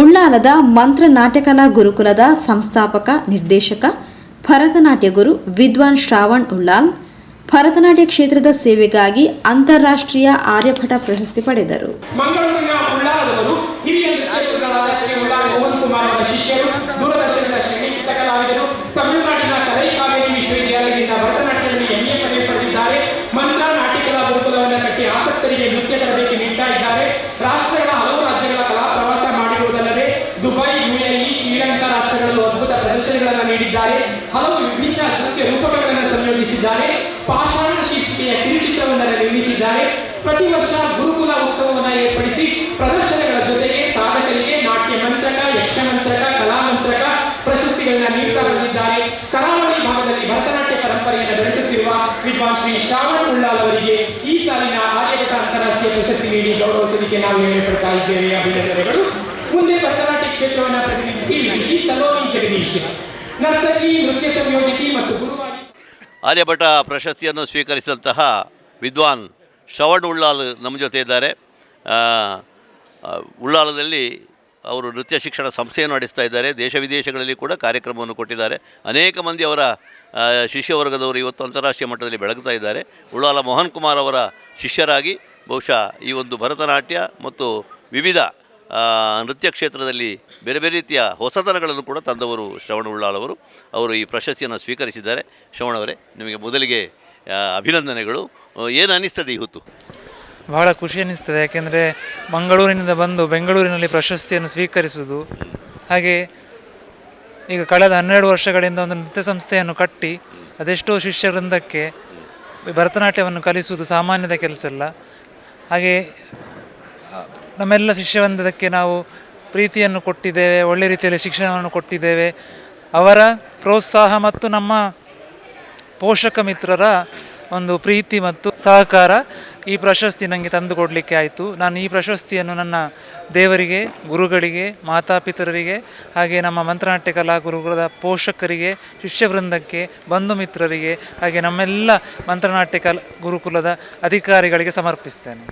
ಉಳ್ಳಾಲದ ಮಂತ್ರ ನಾಟ್ಯಕಲಾ ಗುರುಕುಲದ ಸಂಸ್ಥಾಪಕ ನಿರ್ದೇಶಕ, ಭರತನಾಟ್ಯ ಗುರು ವಿದ್ವಾನ್ ಶ್ರಾವಣ್ ಉಳ್ಳಾಲ್, ಭರತನಾಟ್ಯ ಕ್ಷೇತ್ರದ ಸೇವೆಗಾಗಿ ಅಂತಾರಾಷ್ಟ್ರೀಯ ಆರ್ಯಭಟ ಪ್ರಶಸ್ತಿ ಪಡೆದರು. ಹಿರಿಯ ನೃತ್ಯಗಾರರಾದ ನೀಡಿದ್ದಾರೆ. ಹಲವು ವಿಭಿನ್ನ ನೃತ್ಯ ರೂಪಕಗಳನ್ನು ಸಂಯೋಜಿಸಿದ್ದಾರೆ. ಪಾಷಾಣ ಶೀರ್ಷಿಕೆಯ ಕಿರುಚಿತ್ರವೊಂದನ್ನು ನಿರ್ಮಿಸಿದ್ದಾರೆ. ಪ್ರತಿ ವರ್ಷ ಗುರುಕುಲ ಉತ್ಸವವನ್ನು ಏರ್ಪಡಿಸಿ ಪ್ರದರ್ಶನಗಳ ಜೊತೆಗೆ ಸಾಧಕರಿಗೆ ನಾಟ್ಯ ಮಂತ್ರಕ ಯಕ್ಷಮಂತ್ರಕ ಕಲಾಮಂತ್ರಕ ಪ್ರಶಸ್ತಿಗಳನ್ನ ನೀಡ್ತಾ ಬಂದಿದ್ದಾರೆ. ಕರಾವಳಿ ಭಾಗದಲ್ಲಿ ಭರತನಾಟ್ಯ ಪರಂಪರೆಯನ್ನು ಬೆಳೆಸುತ್ತಿರುವ ವಿದ್ವಾನ್ ಶ್ರೀ ಶ್ರಾವಣ್ ಉಳ್ಳಾಲ್ ಅವರಿಗೆ ಈ ಸಾಲಿನ ಆರ್ಯಭಟ ಅಂತಾರಾಷ್ಟ್ರೀಯ ಪ್ರಶಸ್ತಿ ನೀಡಿ ಗೌರವಿಸಲಿಕ್ಕೆ ನಾವು ಹೇಳಿ ಪಡ್ತಾ ಇದ್ದೇವೆ, ಅಭಿನಂದನೆಗಳು. ಮುಂದೆ ಭರತನಾಟ್ಯ ಕ್ಷೇತ್ರವನ್ನು ಪ್ರತಿನಿಧಿಸಿ ಋಷಿ ಸಲೋನಿ ಜಗದೀಶ್. ನರ್ತಕಿ, ನೃತ್ಯ ಸಂಯೋಜಕಿ ಮತ್ತು ಗುರುವಾಗಿ ಆರ್ಯಭಟ ಪ್ರಶಸ್ತಿಯನ್ನು ಸ್ವೀಕರಿಸಿದಂತಹ ವಿದ್ವಾನ್ ಶ್ರವಣ್ ಉಳ್ಳಾಲ್ ನಮ್ಮ ಜೊತೆ ಇದ್ದಾರೆ. ಉಳ್ಳಾಲದಲ್ಲಿ ಅವರು ನೃತ್ಯ ಶಿಕ್ಷಣ ಸಂಸ್ಥೆಯನ್ನು ನಡೆಸ್ತಾ ಇದ್ದಾರೆ. ದೇಶ ವಿದೇಶಗಳಲ್ಲಿ ಕೂಡ ಕಾರ್ಯಕ್ರಮವನ್ನು ಕೊಟ್ಟಿದ್ದಾರೆ. ಅನೇಕ ಮಂದಿ ಅವರ ಶಿಷ್ಯವರ್ಗದವರು ಇವತ್ತು ಅಂತಾರಾಷ್ಟ್ರೀಯ ಮಟ್ಟದಲ್ಲಿ ಬೆಳಗ್ತಾ ಇದ್ದಾರೆ. ಉಳ್ಳಾಲ ಮೋಹನ್ ಕುಮಾರ್ ಅವರ ಶಿಷ್ಯರಾಗಿ ಬಹುಶಃ ಈ ಒಂದು ಭರತನಾಟ್ಯ ಮತ್ತು ವಿವಿಧ ನೃತ್ಯ ಕ್ಷೇತ್ರದಲ್ಲಿ ಬೇರೆ ಬೇರೆ ರೀತಿಯ ಹೊಸತನಗಳನ್ನು ಕೂಡ ತಂದವರು ಶ್ರವಣ ಉಳ್ಳಾಳವರು ಅವರು. ಈ ಪ್ರಶಸ್ತಿಯನ್ನು ಸ್ವೀಕರಿಸಿದ್ದಾರೆ. ಶ್ರವಣ ಅವರೇ, ನಿಮಗೆ ಮೊದಲಿಗೆ ಅಭಿನಂದನೆಗಳು. ಏನು ಅನ್ನಿಸ್ತದೆ ಹೊತ್ತು? ಬಹಳ ಖುಷಿ ಅನ್ನಿಸ್ತದೆ. ಯಾಕೆಂದರೆ ಮಂಗಳೂರಿನಿಂದ ಬಂದು ಬೆಂಗಳೂರಿನಲ್ಲಿ ಪ್ರಶಸ್ತಿಯನ್ನು ಸ್ವೀಕರಿಸುವುದು, ಹಾಗೆ ಈಗ ಕಳೆದ ಹನ್ನೆರಡು ವರ್ಷಗಳಿಂದ ಒಂದು ನೃತ್ಯ ಸಂಸ್ಥೆಯನ್ನು ಕಟ್ಟಿ, ಅದೆಷ್ಟೋ ಶಿಷ್ಯವೃಂದಕ್ಕೆ ಭರತನಾಟ್ಯವನ್ನು ಕಲಿಸುವುದು ಸಾಮಾನ್ಯದ ಕೆಲಸ ಅಲ್ಲ. ಹಾಗೆ ನಮ್ಮೆಲ್ಲ ಶಿಷ್ಯವಂದದಕ್ಕೆ ನಾವು ಪ್ರೀತಿಯನ್ನು ಕೊಟ್ಟಿದ್ದೇವೆ, ಒಳ್ಳೆ ರೀತಿಯಲ್ಲಿ ಶಿಕ್ಷಣವನ್ನು ಕೊಟ್ಟಿದ್ದೇವೆ. ಅವರ ಪ್ರೋತ್ಸಾಹ ಮತ್ತು ನಮ್ಮ ಪೋಷಕ ಮಿತ್ರರ ಒಂದು ಪ್ರೀತಿ ಮತ್ತು ಸಹಕಾರ ಈ ಪ್ರಶಸ್ತಿ ನನಗೆ ತಂದು ಕೊಡಲಿಕ್ಕೆ ಆಯಿತು. ನಾನು ಈ ಪ್ರಶಸ್ತಿಯನ್ನು ನನ್ನ ದೇವರಿಗೆ, ಗುರುಗಳಿಗೆ ಮಾತಾಪಿತರರಿಗೆ ಹಾಗೆ ನಮ್ಮ ಮಂತ್ರನಾಟ್ಯ ಕಲಾ ಗುರುಗಳ ಪೋಷಕರಿಗೆ ಶಿಷ್ಯವೃಂದಕ್ಕೆ ಬಂಧು ಮಿತ್ರರಿಗೆ ಹಾಗೆ ನಮ್ಮೆಲ್ಲ ಮಂತ್ರನಾಟ್ಯ ಕಲಾ, ಗುರುಕುಲದ ಅಧಿಕಾರಿಗಳಿಗೆ ಸಮರ್ಪಿಸ್ತೇನೆ.